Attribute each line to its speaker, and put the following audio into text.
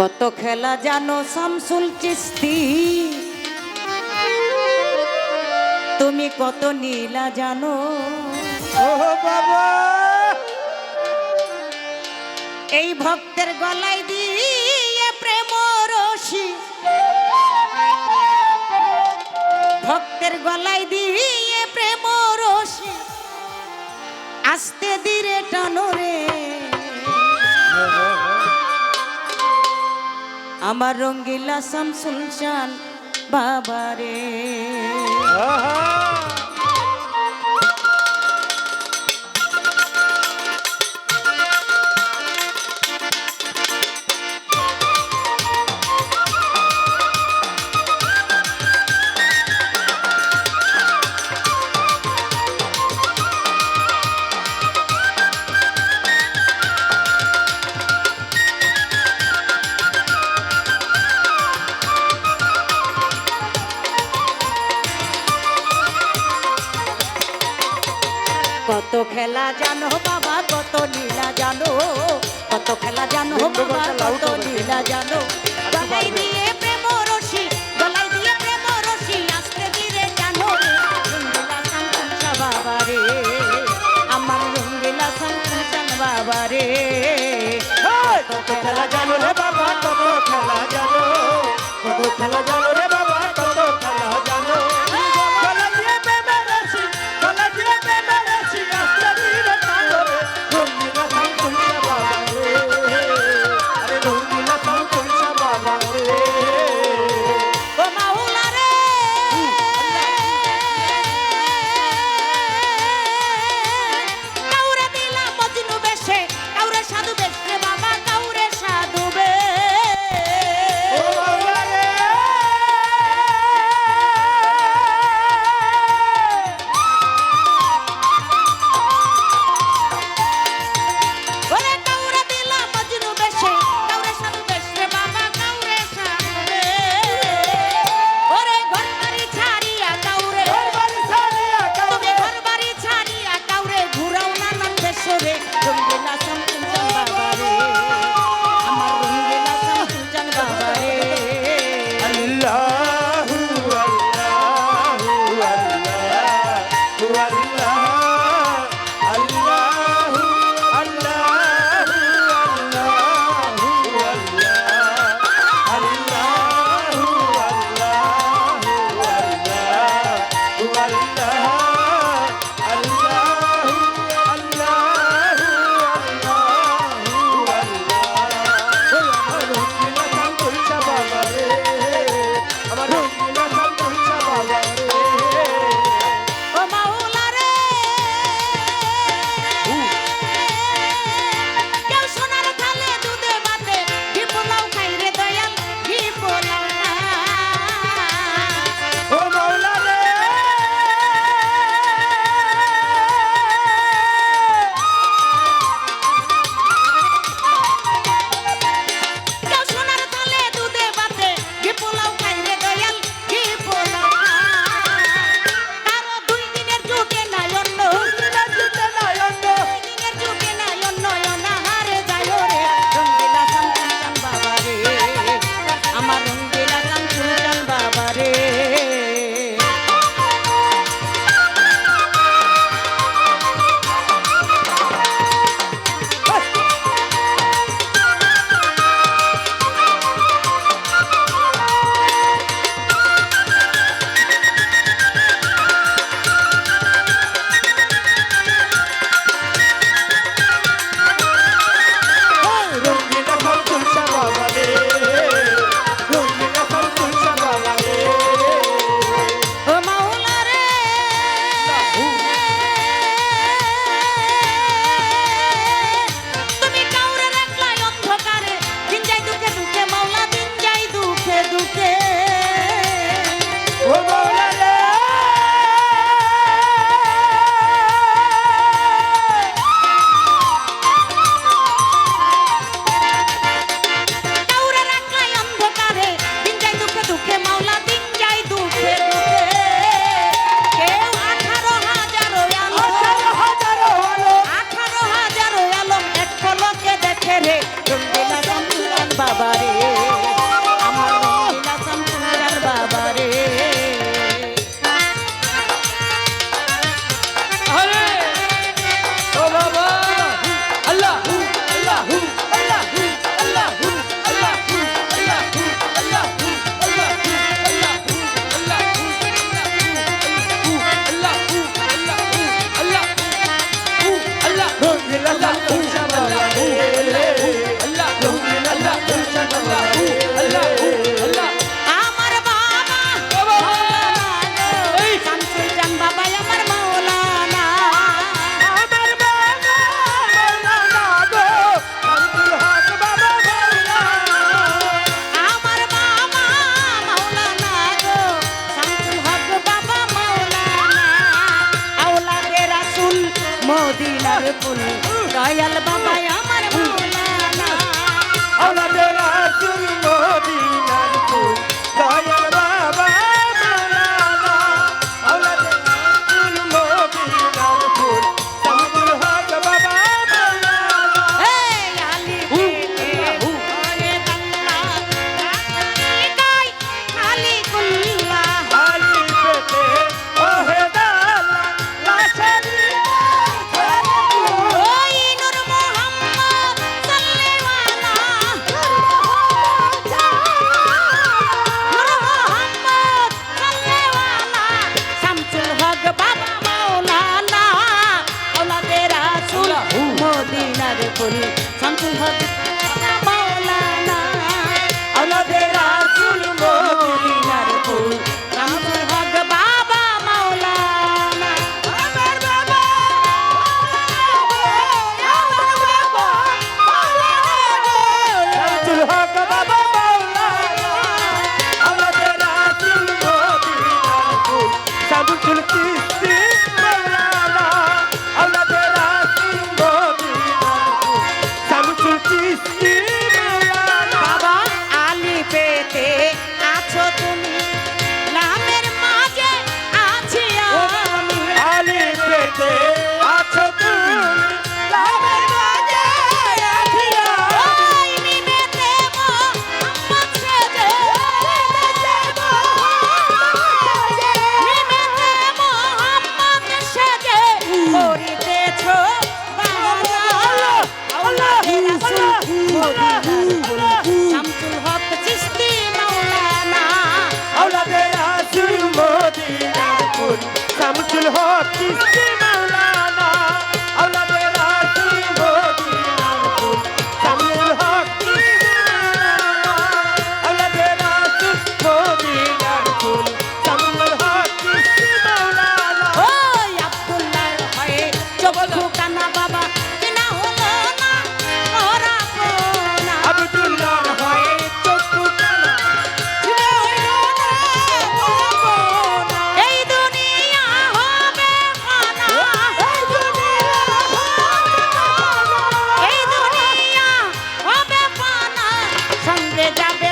Speaker 1: কত খেলা জানো শামসুল চিস্তি তুমি কত নীলা জানো?
Speaker 2: ও বাবা!
Speaker 1: এই ভক্তের গলায় দিয়ে প্রেম রশি ভক্তের গলায় দিয়ে আমার রঙ্গিলা শামসুল চান বাবা জানো বাবা কত লীলা জানো? কত খেলা জানো বাবা কত। লীলা জানো? গলাই দিয়ে প্রেম রশি গলাই দিয়ে প্রেম রশি আস্তে ধীরে জানো? রঙ্গিলা সংসার বাবা রে আমার রঙ্গিলা সংসার বাবা রে!
Speaker 2: কত খেলা জানো রে বাবা কত খেলা জানো? কত খেলা জানো Don't be
Speaker 1: ফুল। দয়াল বাবা আমার মাওলানা
Speaker 2: মদিনার ফুল
Speaker 1: শামসুল Jabe.